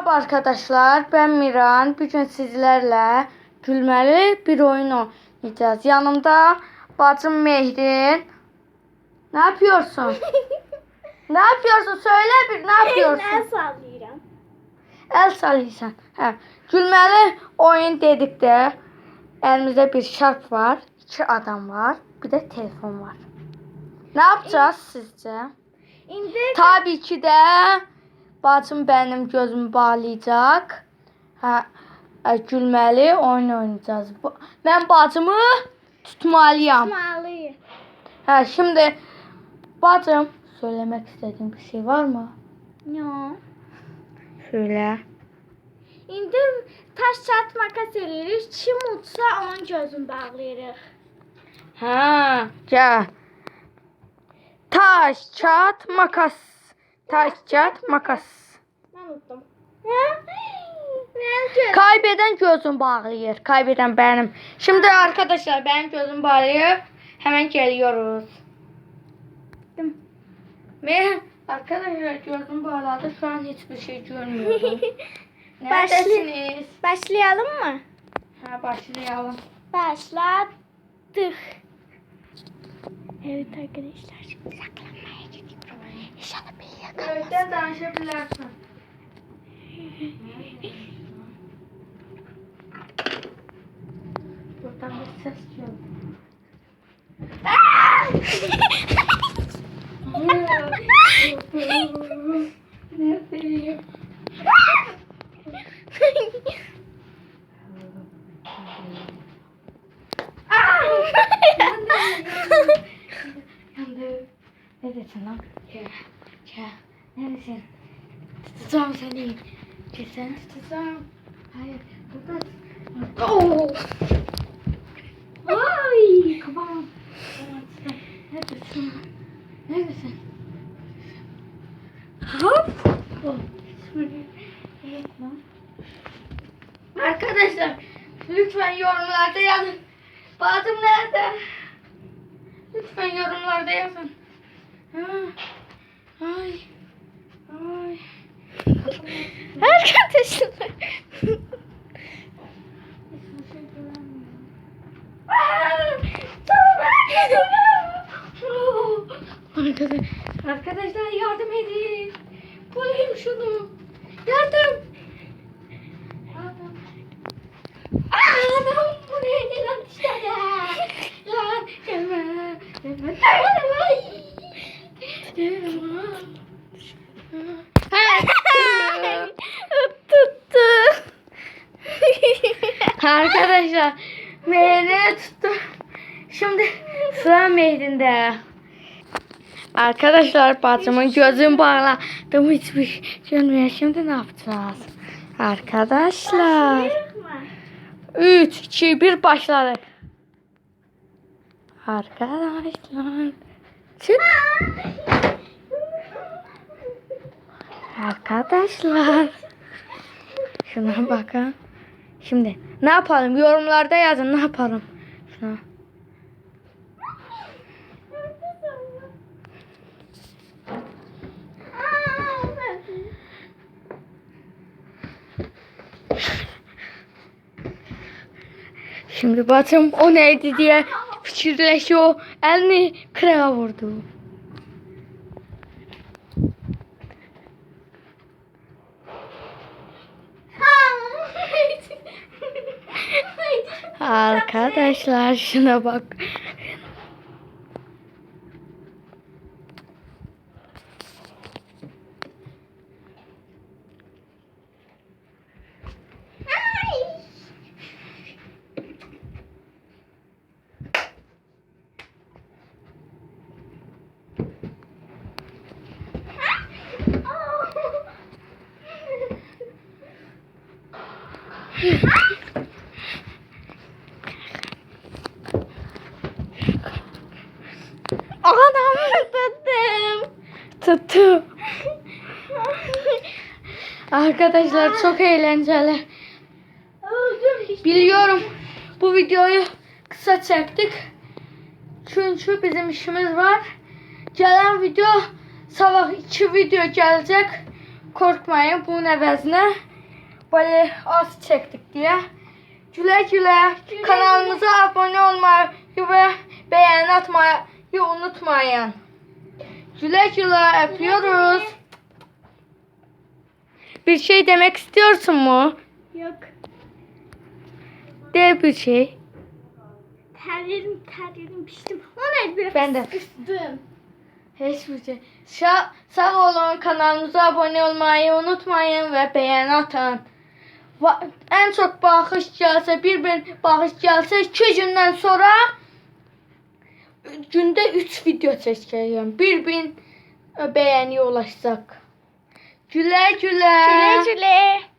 Merhaba arkadaşlar ben Miran. Bugün sizlerle gülmeli bir oyun oynayacağız. Yanımda bacım Mehrin. Ne yapıyorsun? ne yapıyorsun? Söyle bir ne El yapıyorsun? sallıyorum. El sallıyorsun. Hə. Gülməli oyun dedikdə elimizde bir şark var, iki adam var, bir de telefon var. Ne yapacağız sizce? İndi Tabii ki de bacım benim gözümü bağlayacak. Ha, e, gülməli oyun oynayacağız. Ben bacımı tutmalıyam. tutmalıyım. Ha, şimdi bacım söylemek istediğin bir şey var mı? Yo. Söyle. İndi taş çat makas eləyirik. Kim utsa onun gözünü bağlayırıq. Ha, gel. Taş, kağıt, makas. Taş, kağıt, makas. Ben unuttum. Kaybeden gözüm bağlayır. Kaybeden benim. Şimdi arkadaşlar benim gözüm bağlıyor. Hemen geliyoruz. Ve arkadaşlar gözüm bağladı. Şu an hiçbir şey görmüyorum. Neredesiniz? Başlayalım mı? Ha, başlayalım. Başladık. Evet arkadaşlar. İnşallah Öyle danışabilirsin. Buradan bir ses geliyor. Ne bileyim. Yandı. Neredesin lan? Gel. Gel. Neredesin? Tutacağım seni. Seni tutacağım. Hayır. Burada. Oh! Ay kafam. Neredesin? Neredesin? Hop. Oh. Arkadaşlar lütfen yorumlarda yazın. Bazım nerede? Lütfen yorumlarda yazın. Ha. Ay. Ay. Arkadaşlar. Arkadaşlar, yardım edin. Bulayım şunu. Yardım. Yardım. Aa, adam buraya gelen işte. Lan gelme. Gelme. Ay. Gelme. Tuttu. Arkadaşlar Mehri tuttu. Şimdi sıra Mehri'nde. Arkadaşlar bacımın gözüm bağladım hiçbir şey görmüyor. Şimdi ne yapacağız? Arkadaşlar. 3, 2, 1 başladık. Arkadaşlar. Çık. Arkadaşlar. Şuna bakın. Şimdi ne yapalım? Yorumlarda yazın ne yapalım? Şuna. Şimdi bacım o neydi diye fikirleşiyor. Elini kırığa vurdu. Arkadaşlar şuna bak. Anam Tuttu. Arkadaşlar çok eğlenceli. Biliyorum bu videoyu kısa çektik. Çünkü bizim işimiz var. Gelen video sabah iki video gelecek. korkmayın bunun əvəzinə böyle az çəkdik deyə. Gülə gülə kanalımıza abunə olmayı və beğeni atmayı unutmayın. Gülə gülə öpüyoruz. Bir şey demek istiyorsun mu? Yok. De bir şey. Terlerim terlerim piştim. O neydi bir Ben de. fıskıştım. Hiçbir şey. Sağ, sağ olun kanalımıza abone olmayı unutmayın ve beğeni atın. Va- en çok bağış gelse, bir bin bağış gelse iki günden sonra günde üç video çekeceğim. Bir bin beğeni ulaşacak. Güle güle. Güle güle.